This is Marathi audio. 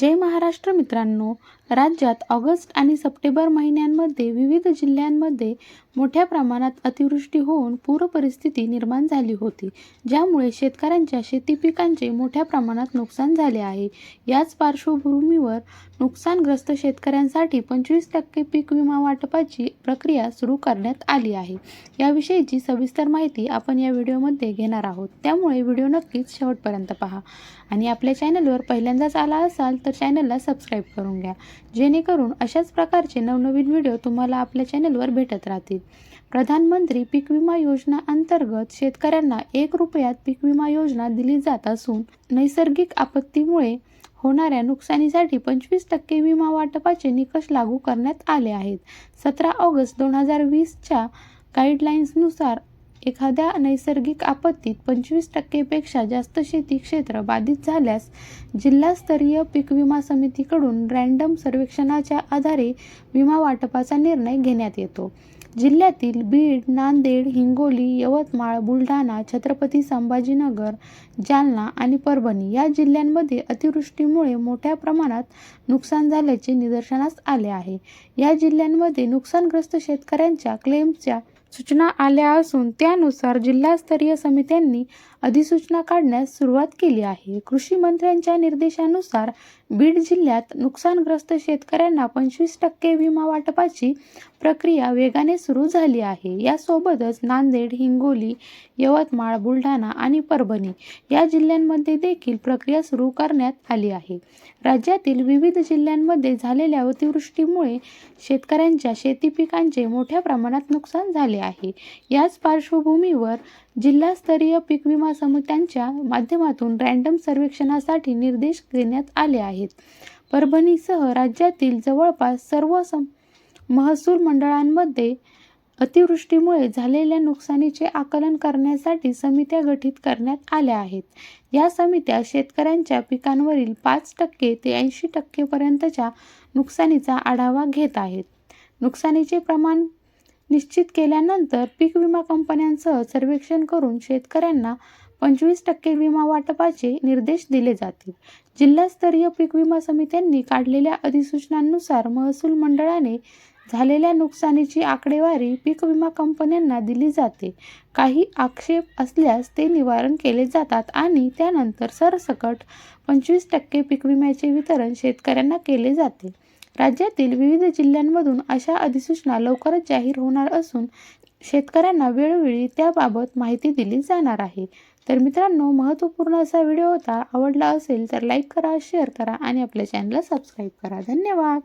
जय महाराष्ट्र मित्रांनो. राज्यात ऑगस्ट आणि सप्टेंबर महिन्यांमध्ये विविध जिल्ह्यांमध्ये मोठ्या प्रमाणात अतिवृष्टी होऊन पूरपरिस्थिती निर्माण झाली होती. ज्यामुळे शेतकऱ्यांच्या शेती पिकांचे मोठ्या प्रमाणात नुकसान झाले आहे. याच पार्श्वभूमीवर नुकसानग्रस्त शेतकऱ्यांसाठी पंचवीस टक्के पीक विमा वाटपाची प्रक्रिया सुरू करण्यात आली आहे. याविषयीची सविस्तर माहिती आपण या व्हिडिओमध्ये घेणार आहोत. त्यामुळे व्हिडिओ नक्कीच शेवटपर्यंत पहा. आणि आपल्या चॅनलवर पहिल्यांदाच आला असाल तर चॅनलला सबस्क्राईब करून घ्या. जेणेकरून अशाच प्रकारचे नवनवीन व्हिडिओ तुम्हाला आपल्या चॅनलवर भेटत राहतील. प्रधानमंत्री पीक विमा योजना अंतर्गत शेतकऱ्यांना एक रुपयात पीक विमा योजना दिली जात असून नैसर्गिक आपत्तीमुळे होणाऱ्या नुकसानीसाठी पंचवीस टक्के विमा वाटपाचे निकष लागू करण्यात आले आहेत. सतरा ऑगस्ट दोन हजार वीसच्या गाईडलाईन्सनुसार एखाद्या नैसर्गिक आपत्तीत पंचवीस टक्केपेक्षा जास्त शेती क्षेत्र बाधित झाल्यास जिल्हास्तरीय पीक विमा समितीकडून रँडम सर्वेक्षणाच्या आधारे विमा वाटपाचा निर्णय घेण्यात येतो. जिल्ह्यातील बीड नांदेड हिंगोली यवतमाळ बुलढाणा छत्रपती संभाजीनगर जालना आणि परभणी या जिल्ह्यांमध्ये अतिवृष्टीमुळे मोठ्या प्रमाणात नुकसान झाल्याचे निदर्शनास आले आहे. या जिल्ह्यांमध्ये नुकसानग्रस्त शेतकऱ्यांच्या क्लेमच्या सूचना आल्या असून त्यानुसार जिल्हास्तरीय समित्यांनी अधिसूचना काढण्यास सुरुवात केली आहे. कृषी मंत्र्यांच्या निर्देशानुसार बीड जिल्ह्यात नुकसानग्रस्त शेतकऱ्यांना पंचवीस टक्के विमा वाटपाची प्रक्रिया वेगाने सुरू झाली आहे. यासोबतच नांदेड हिंगोली यवतमाळ बुलढाणा आणि परभणी या जिल्ह्यांमध्ये देखील प्रक्रिया सुरू करण्यात आली आहे. राज्यातील विविध जिल्ह्यांमध्ये झालेल्या अतिवृष्टीमुळे शेतकऱ्यांच्या शेती पिकांचे मोठ्या प्रमाणात नुकसान झाले झाले आहे. याच पार्श्वभूमीवर जिल्हास्तरीय पीक विमा समित्यांच्या माध्यमातून रँडम सर्वेक्षणासाठी निर्देश देण्यात आले आहेत. परभणीसह राज्यातील जवळपास सर्व सम महसूल मंडळांमध्ये अतिवृष्टीमुळे झालेल्या नुकसानीचे आकलन करण्यासाठी समित्या गठीत करण्यात आल्या आहेत. या समित्या शेतकऱ्यांच्या पिकांवरील पाच टक्के ते ऐंशी टक्केपर्यंतच्या नुकसानीचा आढावा घेत आहेत. नुकसानीचे प्रमाण निश्चित केल्यानंतर पीक विमा कंपन्यांसह सर्वेक्षण करून शेतकऱ्यांना पंचवीस टक्के विमा वाटपाचे निर्देश दिले जातील. जिल्हास्तरीय पीक विमा समित्यांनी काढलेल्या अधिसूचनांनुसार महसूल मंडळाने झालेल्या नुकसानीची आकडेवारी पीक विमा कंपन्यांना दिली जाते. काही आक्षेप असल्यास ते निवारण केले जातात आणि त्यानंतर सरसकट पंचवीस टक्के पीक विम्याचे वितरण शेतकऱ्यांना केले जाते. राज्यातील विविध जिल्ह्यांमधून अशा अधिसूचना लवकरच जाहीर होणार असून शेतकऱ्यांना वेळोवेळी त्याबाबत माहिती दिली जाणार आहे. तर मित्रांनो महत्त्वपूर्ण असा व्हिडिओ होता आवडला असेल तर लाईक करा शेअर करा आणि आपल्या चॅनलला सबस्क्राईब करा. धन्यवाद!